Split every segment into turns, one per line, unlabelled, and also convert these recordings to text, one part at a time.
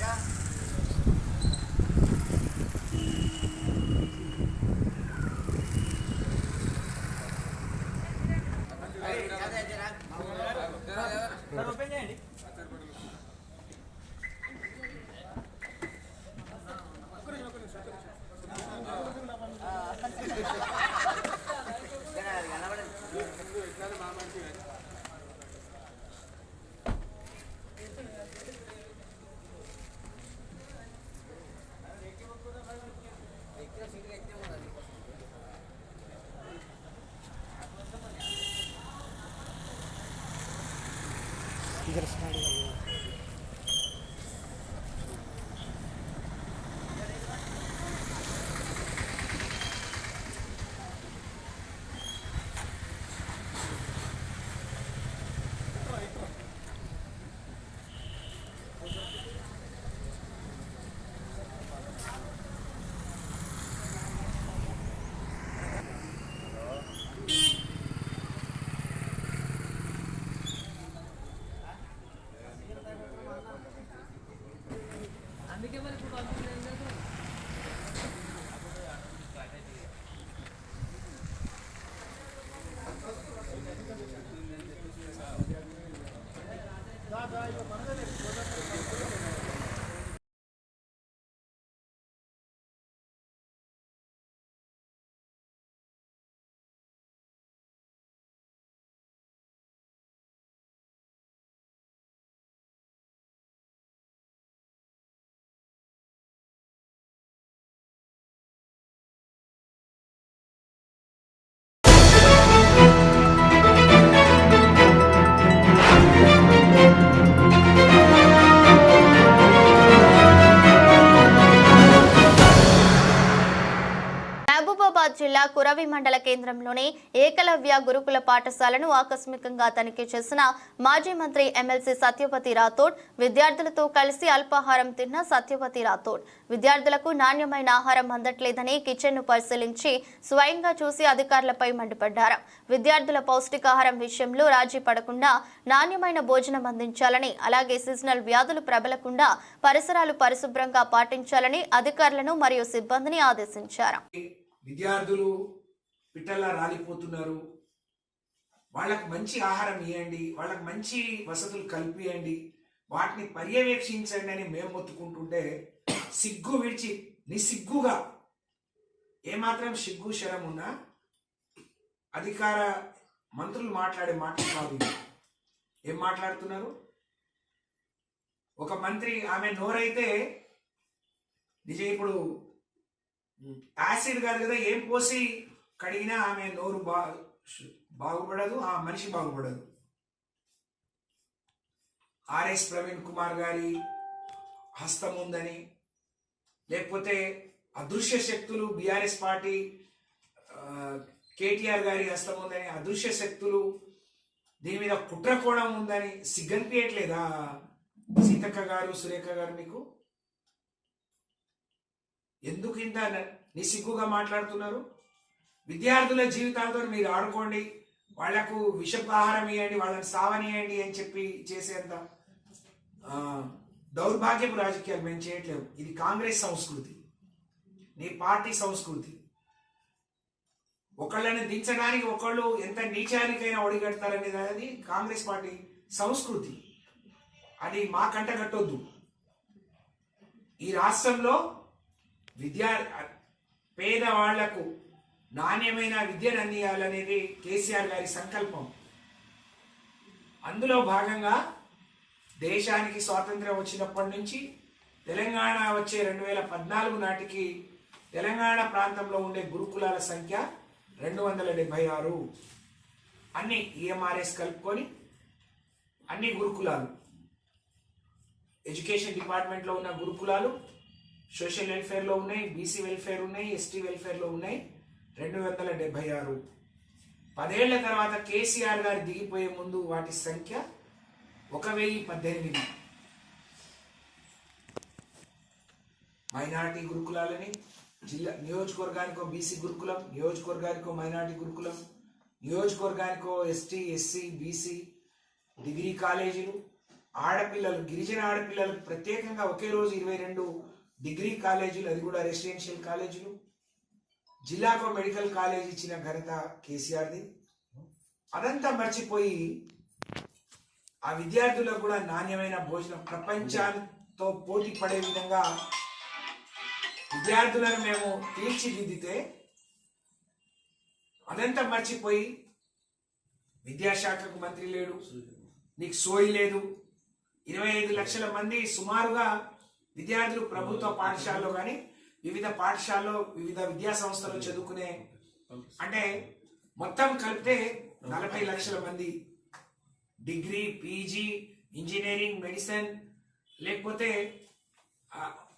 Yeah. इधर side Mahabubabad జిల్లా కురవి మండల కేంద్రంలోని ఏకలవ్య గురుకుల పాఠశాలను ఆకస్మికంగా తనిఖీ చేసిన మాజీ మంత్రి ఎమ్మెల్సీ సత్యపతి రాథోడ్ విద్యార్థులతో కలిసి అల్పాహారం తిన్న సత్యపతి రాథోడ్. విద్యార్థులకు నాణ్యమైన ఆహారం అందట్లేదని కిచెన్ను పరిశీలించి స్వయంగా చూసి అధికారులపై మండిపడ్డారు. విద్యార్థుల పౌష్టికాహారం విషయంలో రాజీ పడకుండా నాణ్యమైన భోజనం అందించాలని అలాగే సీజనల్ వ్యాధులు ప్రబలకుండా పరిసరాలు పరిశుభ్రంగా పాటించాలని అధికారులను మరియు సిబ్బందిని ఆదేశించారు.
విద్యార్థులు పిట్టల్లా రాలిపోతున్నారు. వాళ్ళకు మంచి ఆహారం ఇవ్వండి వాళ్ళకు మంచి వసతులు కల్పియండి వాటిని పర్యవేక్షించండి అని మేము మొత్తుకుంటుంటే సిగ్గు విడిచి నిసిగ్గుగా ఏమాత్రం సిగ్గు శరం ఉన్నా అధికార మంత్రులు మాట్లాడే మాటలు కాదు ఏం మాట్లాడుతున్నారు? ఒక మంత్రి ఆమె నోరైతే నిజం ఇప్పుడు యాసిడ్ కాదు కదా ఏం పోసి కడిగినా ఆమె నోరు బా బాగుపడదు ఆ మనిషి బాగుపడదు. ఆర్ఎస్ ప్రవీణ్ కుమార్ గారి హస్తం ఉందని లేకపోతే అదృశ్య శక్తులు బీఆర్ఎస్ పార్టీ కేటీఆర్ గారి హస్తం ఉందని అదృశ్య శక్తులు దీని మీద కుట్ర కోణం ఉందని సిగ్గనిపించట్లేదా సీతక్క గారు సురేఖ గారు మీకు? ఎందుకు ఇంత న- మాట్లాడుతున్నారు? విద్యార్థుల జీవితాలతో మీరు ఆడుకోండి. వాళ్ళకు విషపు ఆహారం ఇవ్వండి వాళ్ళని సావనియండి అని చెప్పి చేసేంత దౌర్భాగ్యపు రాజకీయాలు మేము చేయట్లేము. ఇది కాంగ్రెస్ సంస్కృతి. నీ పార్టీ సంస్కృతి. ఒకళ్ళని దించడానికి ఒకళ్ళు ఎంత నీచానికైనా ఒడిగడతారనేది అది కాంగ్రెస్ పార్టీ సంస్కృతి. అది మా కంట కట్టొద్దు. ఈ రాష్ట్రంలో విద్యా పేదవాళ్ళకు నాణ్యమైన విద్యను అందియాలనేది కేసీఆర్ గారి సంకల్పం. అందులో భాగంగా దేశానికి స్వాతంత్ర్యం వచ్చినప్పటి నుంచి తెలంగాణ వచ్చే రెండు వేల పద్నాలుగు నాటికి తెలంగాణ ప్రాంతంలో ఉండే గురుకులాల సంఖ్య రెండు వందల డెబ్బై ఆరు. అన్ని ఈఎంఆర్ఎస్ కలుపుకొని అన్ని గురుకులాలు. ఎడ్యుకేషన్ డిపార్ట్మెంట్లో ఉన్న గురుకులాలు సోషల్ వెల్ఫేర్లో ఉన్నాయి బీసీ వెల్ఫేర్ ఉన్నాయి ఎస్టీ వెల్ఫేర్లో ఉన్నాయి. రెండు వందల డెబ్బై ఆరు. పదేళ్ళ తర్వాత కేసీఆర్ గారు దిగిపోయే ముందు వాటి సంఖ్య ఒక వెయ్యి పద్దెనిమిది. మైనార్టీ గురుకులాలని జిల్లా నియోజకవర్గానికో బీసీ గురుకులం నియోజకవర్గానికో మైనార్టీ గురుకులం నియోజకవర్గానికో ఎస్టీ ఎస్సీ బీసీ డిగ్రీ కాలేజీలు ఆడపిల్లలు గిరిజన ఆడపిల్లలకు ప్రత్యేకంగా ఒకే రోజు ఇరవై రెండు డిగ్రీ కాలేజీలు అది కూడా రెసిడెన్షియల్ కాలేజీలు. జిల్లాకు మెడికల్ కాలేజ్ ఇచ్చిన ఘనత కేసీఆర్ది. అదంతా మర్చిపోయి ఆ విద్యార్థులకు కూడా నాణ్యమైన భోజనం ప్రపంచంతో పోటీ పడే విధంగా విద్యార్థులను మేము తీర్చిదిద్దితే అదంతా మర్చిపోయి విద్యాశాఖకు మంత్రి లేడు. నీకు సోయి లేదు. ఇరవై ఐదు లక్షల మంది సుమారుగా విద్యార్థులు ప్రభుత్వ పాఠశాలలో కానీ వివిధ పాఠశాలలో వివిధ విద్యా సంస్థలు చదువుకునే అంటే మొత్తం కలిపితే నలభై లక్షల మంది డిగ్రీ పీజీ ఇంజనీరింగ్ మెడిసిన్ లేకపోతే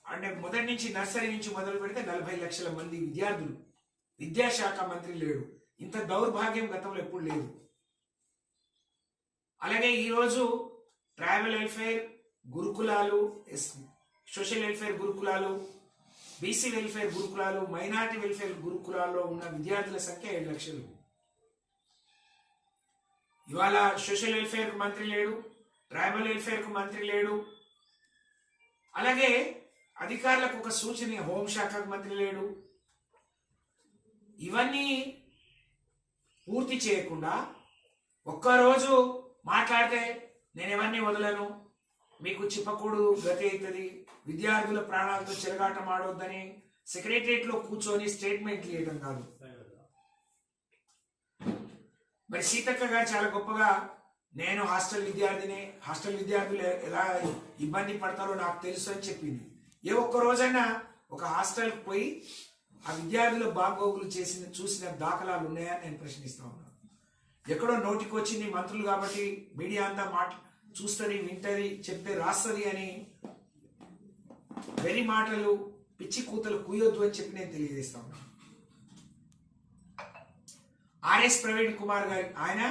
అంటే మొదటి నుంచి నర్సరీ నుంచి మొదలు పెడితే నలభై లక్షల మంది విద్యార్థులు. విద్యాశాఖ మంత్రి లేడు. ఇంత దౌర్భాగ్యం గతంలో ఎప్పుడు లేదు. అలాగే ఈరోజు ట్రావెల్ వెల్ఫేర్ గురుకులాలు ఎస్- సోషల్ వెల్ఫేర్ గురుకులాలు బీసీ వెల్ఫేర్ గురుకులాలు మైనార్టీ వెల్ఫేర్ గురుకులాల్లో ఉన్న విద్యార్థుల సంఖ్య ఏడు లక్షలు. ఇవాళ సోషల్ వెల్ఫేర్ మంత్రి లేడు ట్రైబల్ వెల్ఫేర్కు మంత్రి లేడు. అలాగే అధికారులకు ఒక సూచన హోంశాఖకు మంత్రి లేడు. ఇవన్నీ పూర్తి చేయకుండా ఒక్కరోజు మాట్లాడితే నేను ఎవరిని వదలను? మీకు చిప్పకూడు గతి అవుతుంది. విద్యార్థుల ప్రాణాలతో చెలగాటం ఆడొద్దని సెక్రటరియట్లో కూర్చొని స్టేట్మెంట్ ఇవ్వడం కాదు. మరి సీతక్క గారు చాలా గొప్పగా నేను హాస్టల్ విద్యార్థిని హాస్టల్ విద్యార్థులు ఎలా ఇబ్బంది పడతారో నాకు తెలుసు అని చెప్పింది. ఏ ఒక్క రోజైనా ఒక హాస్టల్కి పోయి ఆ విద్యార్థుల బాగోగులు చేసిన చూసిన దాఖలాలు ఉన్నాయా నేను ప్రశ్నిస్తా ఉన్నాను. ఎక్కడో నోటికి వచ్చింది మంత్రులు కాబట్టి మీడియా అంతా మాట్లా చూస్తుంది వింటది చెప్తే రాస్తుంది అని వెరి మాటలు పిచ్చి కూతలు కూయొద్దు అని చెప్పి నేను తెలియజేస్తాను ఆర్ఎస్ ప్రవీణ్ కుమార్ గారి ఆయన